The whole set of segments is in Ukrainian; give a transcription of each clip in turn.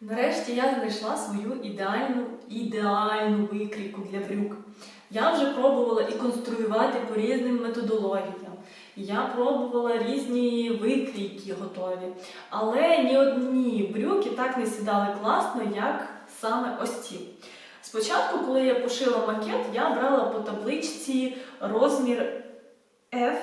Нарешті я знайшла свою ідеальну, ідеальну викрійку для брюк. Я вже пробувала і конструювати по різним методологіям. Я пробувала різні викрійки готові. Але ні одні брюки так не сідали класно, як саме ось ці. Спочатку, коли я пошила макет, я брала по табличці розмір F,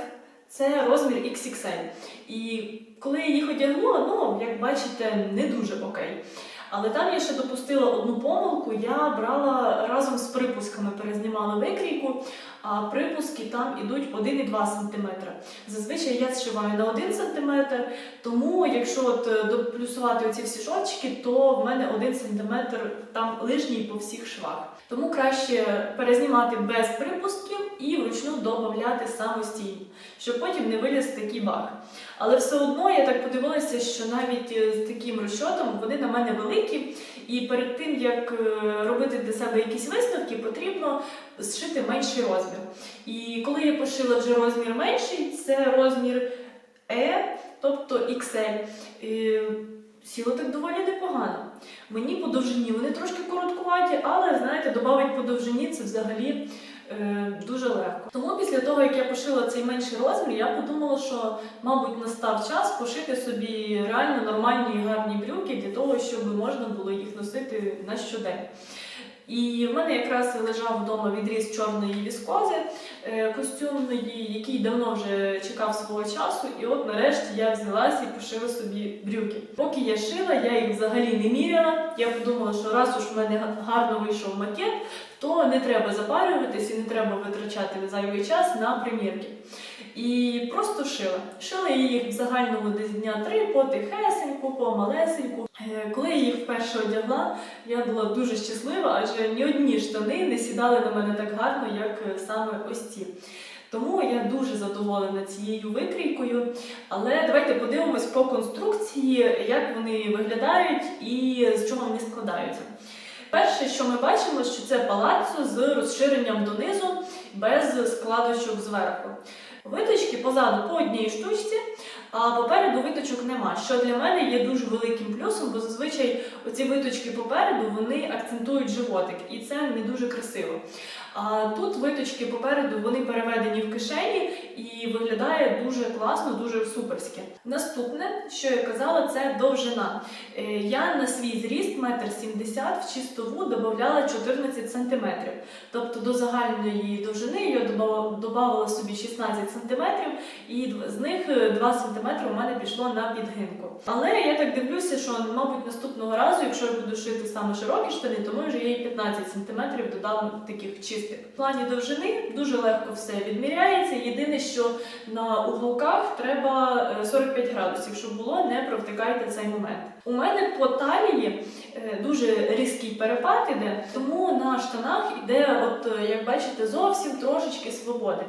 це розмір XXL. І коли я їх одягнула, ну, як бачите, не дуже окей. Але там я ще допустила одну помилку, я брала разом з припусками, перезнімала викрійку, а припуски там ідуть 1,2 см. Зазвичай я зшиваю на 1 см, тому якщо от е, доплюсувати оці всі шовчики, то в мене 1 см там лишній по всіх швах. Тому краще перезнімати без припусків і вручну додати самостійно, щоб потім не виліз такий баг. Але все одно я так подивилася, що навіть е, з таким розчотом вони на мене великі, і перед тим як е, робити для себе якісь висновки, потрібно зшити менший розмір. І коли я пошила вже розмір менший, це розмір E, тобто XL. І Сіло так доволі непогано. Мені по довжині вони трошки короткуваті, але знаєте, додати по довжині це взагалі е, дуже легко. Тому після того, як я пошила цей менший розмір, я подумала, що, мабуть, настав час пошити собі реально нормальні і гарні брюки для того, щоб можна було їх носити на щодень. І в мене якраз лежав вдома відріз чорної віскози е, костюмної, який давно вже чекав свого часу. І от нарешті я взялася і пошила собі брюки. Поки я шила, я їх взагалі не міряла. Я подумала, що раз уж в мене гарно вийшов макет, то не треба запарюватись і не треба витрачати зайвий час на примірки. І просто шила. Шила їх в загальному десь дня три, потихесеньку, помалесеньку. Е, Коли я їх вперше одягла, я була дуже щаслива, адже ні одні штани не сідали на мене так гарно, як е, саме ось ці. Тому я дуже задоволена цією викрійкою. Але давайте подивимось по конструкції, як вони виглядають і з чого вони складаються. Перше, що ми бачимо, що це палаццо з розширенням донизу без складочок зверху. Виточки позаду по одній штучці, а попереду виточок нема, що для мене є дуже великим плюсом, бо зазвичай оці виточки попереду вони акцентують животик, і це не дуже красиво. А тут виточки попереду вони переведені в кишені і виглядає дуже класно, дуже суперськи. Наступне, що я казала, це довжина. Е, Я на свій зріст 1,70 м в чистову додавала 14 см. Тобто до загальної довжини я додавала собі 16 см, і з них е, 2 см у мене пішло на підгинку. Але я так дивлюся, що, мабуть, наступного разу, якщо я буду шити саме широкі штани, то ми вже їй 15 см додам таких чистих. В плані довжини дуже легко все відміряється. Єдине, що на уголках треба е, 45 градусів, щоб було, не провтикайте цей момент. У мене по талії е, дуже різкий перепад іде, тому на штанах іде, от е, як бачите, зовсім трошечки свободи.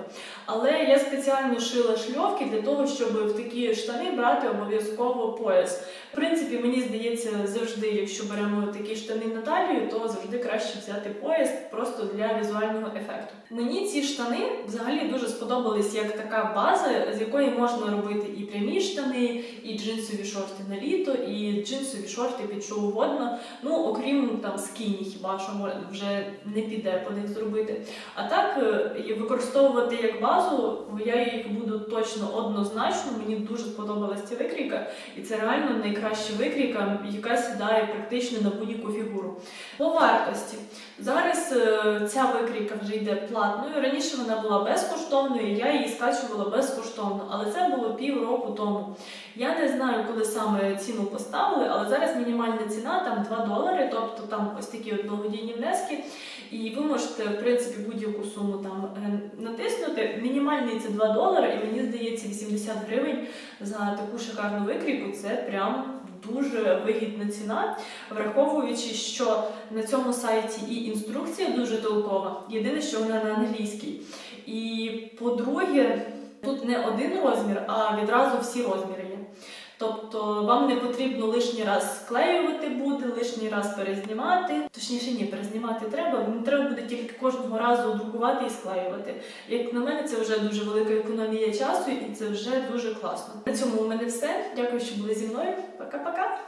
Але я спеціально шила шльовки для того, щоб в такі штани брати обов'язково пояс. Принципі, мені здається, завжди, якщо беремо такі штани на талію, то завжди краще взяти пояс просто для візуального ефекту. Мені ці штани взагалі дуже сподобались як така база, з якої можна робити і прямі штани, і джинсові шорти на літо, і джинсові шорти під що угодно. Ну, окрім там скіні, хіба що вже не піде по них зробити. А так е, використовувати як базу, я їх буду точно однозначно. Мені дуже сподобалась ця викрійка, і це реально найкраща викрійка, яка сідає практично на будь-яку фігуру. По вартості зараз е, ця викрійка вже йде платною. Раніше вона була безкоштовною, я її скачувала безкоштовно, але це було півроку тому. Я не знаю, коли саме ціну поставили, але зараз мінімальна ціна там 2 долари, тобто там ось такі от благодійні внески. І ви можете, в принципі, будь-яку суму там е, натиснути. Мінімальний це 2 долари, і мені здається, 80 гривень за таку шикарну викрійку це прям дуже вигідна ціна, враховуючи, що на цьому сайті і інструкція дуже толкова. Єдине, що вона на англійській. І по-друге, тут не один розмір, а відразу всі розміри. Тобто вам не потрібно лишній раз склеювати буде, лишній раз перезнімати. Точніше, ні, перезнімати треба. Не треба буде тільки кожного разу друкувати і склеювати. Як на мене, це вже дуже велика економія часу, і це вже дуже класно. На цьому у мене все. Дякую, що були зі мною. Пока-пока.